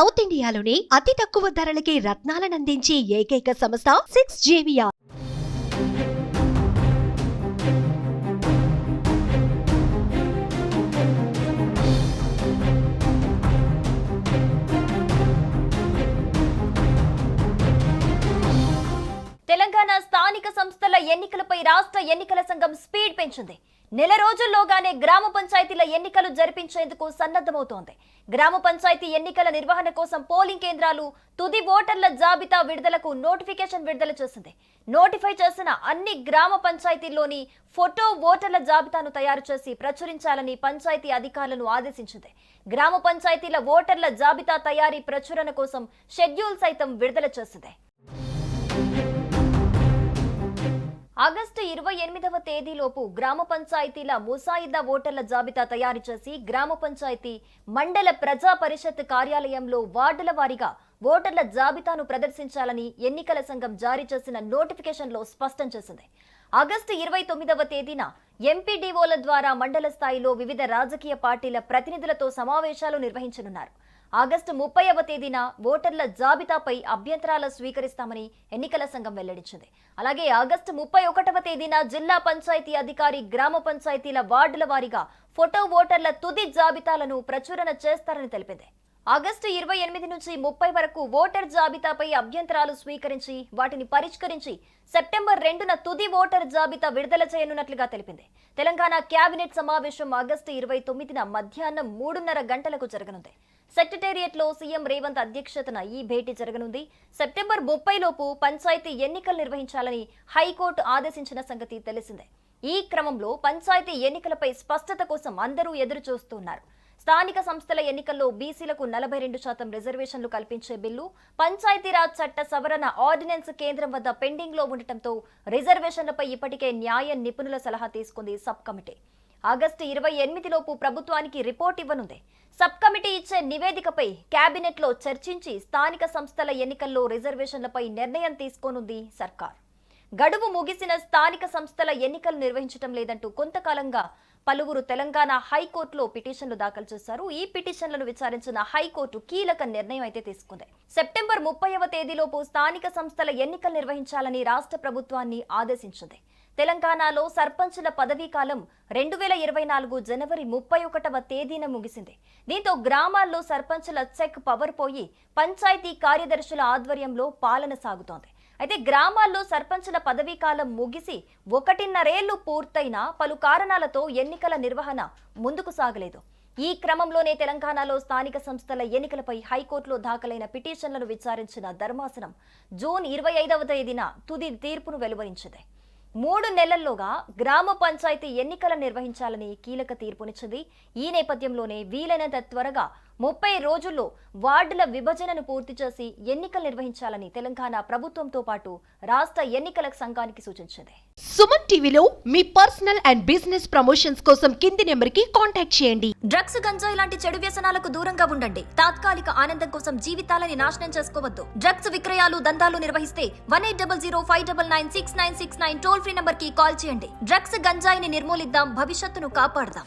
South ఇండియాలోని అతి తక్కువ ధరలకి రత్నాలనందించే ఏకైక సంస్థ సిక్స్ జేవియా తెలంగాణ స్థానిక సంస్థల ఎన్నికలపై రాష్ట్ర ఎన్నికల సంఘం స్పీడ్ పెంచింది. నెల రోజుల్లోగానే గ్రామ పంచాయతీల ఎన్నికలు జరిపించేందుకు సన్నద్ధమవుతోంది. గ్రామ పంచాయతీ ఎన్నికల నిర్వహణ కోసం పోలింగ్ కేంద్రాలు తుది ఓటర్ల జాబితా విడుదలకు నోటిఫికేషన్ విడుదల చేసింది. నోటిఫై చేసిన అన్ని గ్రామ పంచాయతీల్లోని ఫోటో ఓటర్ల జాబితాను తయారు చేసి ప్రచురించాలని పంచాయతీ అధికారులను ఆదేశించింది. గ్రామ పంచాయతీల ఓటర్ల జాబితా తయారీ ప్రచురణ కోసం షెడ్యూల్ సైతం విడుదల చేసింది. ఆగస్టు ఇరవై ఎనిమిదవ తేదీలోపు గ్రామ పంచాయతీల ముసాయిదా ఓటర్ల జాబితా తయారు చేసి గ్రామ పంచాయతీ మండల ప్రజా పరిషత్ కార్యాలయంలో వార్డుల వారీగా ఓటర్ల జాబితాను ప్రదర్శించాలని ఎన్నికల సంఘం జారీ చేసిన నోటిఫికేషన్లో స్పష్టం చేసింది. ఆగస్టు ఇరవై తొమ్మిదవ తేదీన ఎంపీడీఓల ద్వారా మండల స్థాయిలో వివిధ రాజకీయ పార్టీల ప్రతినిధులతో సమావేశాలు నిర్వహించనున్నారు. ఆగస్టు ముప్పైవ తేదీన ఓటర్ల జాబితాపై అభ్యంతరాలు స్వీకరిస్తామని ఎన్నికల సంఘం వెల్లడించింది. అలాగే ఆగస్టు ముప్పై ఒకటవ తేదీన జిల్లా పంచాయతీ అధికారి గ్రామ పంచాయతీల వార్డుల వారీగా ఫోటో ఓటర్ల తుది జాబితాలను ప్రచురణ చేస్తారని తెలిపింది. ఆగస్టు ఇరవై ఎనిమిది నుంచి ముప్పై వరకు ఓటర్ జాబితాపై అభ్యంతరాలు స్వీకరించి వాటిని పరిష్కరించి సెప్టెంబర్ రెండున తుది ఓటర్ జాబితా విడుదల చేయనున్నట్లుగా తెలిపింది. తెలంగాణ కేబినెట్ సమావేశం ఆగస్టు ఇరవై తొమ్మిదిన మధ్యాహ్నం మూడున్నర గంటలకు జరగనుంది. సెక్రటేరియట్లో సీఎం రేవంత్ అధ్యక్షతన ఈ భేటీ జరగనుంది. సెప్టెంబర్ ముప్పై లోపు పంచాయతీ ఎన్నికలు నిర్వహించాలని హైకోర్టు ఆదేశించిన సంగతి తెలిసిందే. ఈ క్రమంలో పంచాయతీ ఎన్నికలపై స్పష్టత కోసం అందరూ ఎదురు చూస్తున్నారు స్థానిక సంస్థల ఎన్నికల్లో బీసీలకు నలభై రెండు శాతం రిజర్వేషన్లు కల్పించే బిల్లు పంచాయతీరాజ్ చట్ట సవరణ ఆర్డినెన్స్ కేంద్రం వద్ద పెండింగ్లో ఉండటంతో రిజర్వేషన్లపై ఇప్పటికే న్యాయ నిపుణుల సలహా తీసుకుంది సబ్ కమిటీ. ఆగస్టు ఇరవై ఎనిమిదిలోపు ప్రభుత్వానికి రిపోర్ట్ ఇవ్వనుంది. సబ్ కమిటీ ఇచ్చే నివేదికపై కేబినెట్లో చర్చించి స్థానిక సంస్థల ఎన్నికల్లో రిజర్వేషన్లపై నిర్ణయం తీసుకోనుంది సర్కార్. గడువు ముగిసిన స్థానిక సంస్థల ఎన్నికలు నిర్వహించడం లేదంటూ కొంతకాలంగా పలువురు తెలంగాణ హైకోర్టులో పిటిషన్లు దాఖలు చేశారు. ఈ పిటిషన్లను విచారించిన హైకోర్టు కీలక నిర్ణయం అయితే తీసుకుంది. సెప్టెంబర్ ముప్పైవ తేదీలోపు స్థానిక సంస్థల ఎన్నికలు నిర్వహించాలని రాష్ట్ర ప్రభుత్వాన్ని ఆదేశించింది. తెలంగాణలో సర్పంచుల పదవీ కాలం రెండు వేల ఇరవై నాలుగు జనవరి ముప్పై ఒకటవ తేదీన ముగిసింది. దీంతో గ్రామాల్లో సర్పంచుల చెక్ పవర్ పోయి పంచాయతీ కార్యదర్శుల ఆధ్వర్యంలో పాలన సాగుతోంది. అయితే గ్రామాల్లో సర్పంచుల పదవీ కాలం ముగిసి ఒకటిన్నరేళ్ళు పూర్తయినా పలు కారణాలతో ఎన్నికల నిర్వహణ ముందుకు సాగలేదు. ఈ క్రమంలోనే తెలంగాణలో స్థానిక సంస్థల ఎన్నికలపై హైకోర్టులో దాఖలైన పిటిషన్లను విచారించిన ధర్మాసనం జూన్ ఇరవై ఐదవ తేదీన తుది తీర్పును వెలువరించింది. మూడు నెలల్లోగా గ్రామ పంచాయతీ ఎన్నికలు నిర్వహించాలని కీలక తీర్పునిచ్చింది. ఈ నేపథ్యంలోనే వీలైనంత త్వరగా ముప్పై రోజుల్లో వార్డుల విభజనను పూర్తి చేసి ఎన్నికలు నిర్వహించాలని తెలంగాణ ప్రభుత్వంతో పాటు రాష్ట్ర ఎన్నికల సంఘానికి సూచించింది. సుమన్ టీవీలో మీ పర్సనల్ అండ్ బిజినెస్ ప్రమోషన్స్ కోసం కింది నెంబర్కి కాంటాక్ట్ చేయండి. డ్రగ్స్ గంజాయి లాంటి చెడు వ్యసనాలకు దూరంగా ఉండండి. తాత్కాలిక ఆనందం కోసం జీవితాలని నాశనం చేసుకోవద్దు. డ్రగ్స్ విక్రయాలు దందాలు నిర్వహిస్తే one eight double zero five double nine six nine six nine toll free నంబర్కి కాల్ చేయండి. డ్రగ్స్ గంజాయిని నిర్మూలిద్దాం భవిష్యత్తును కాపాడదాం.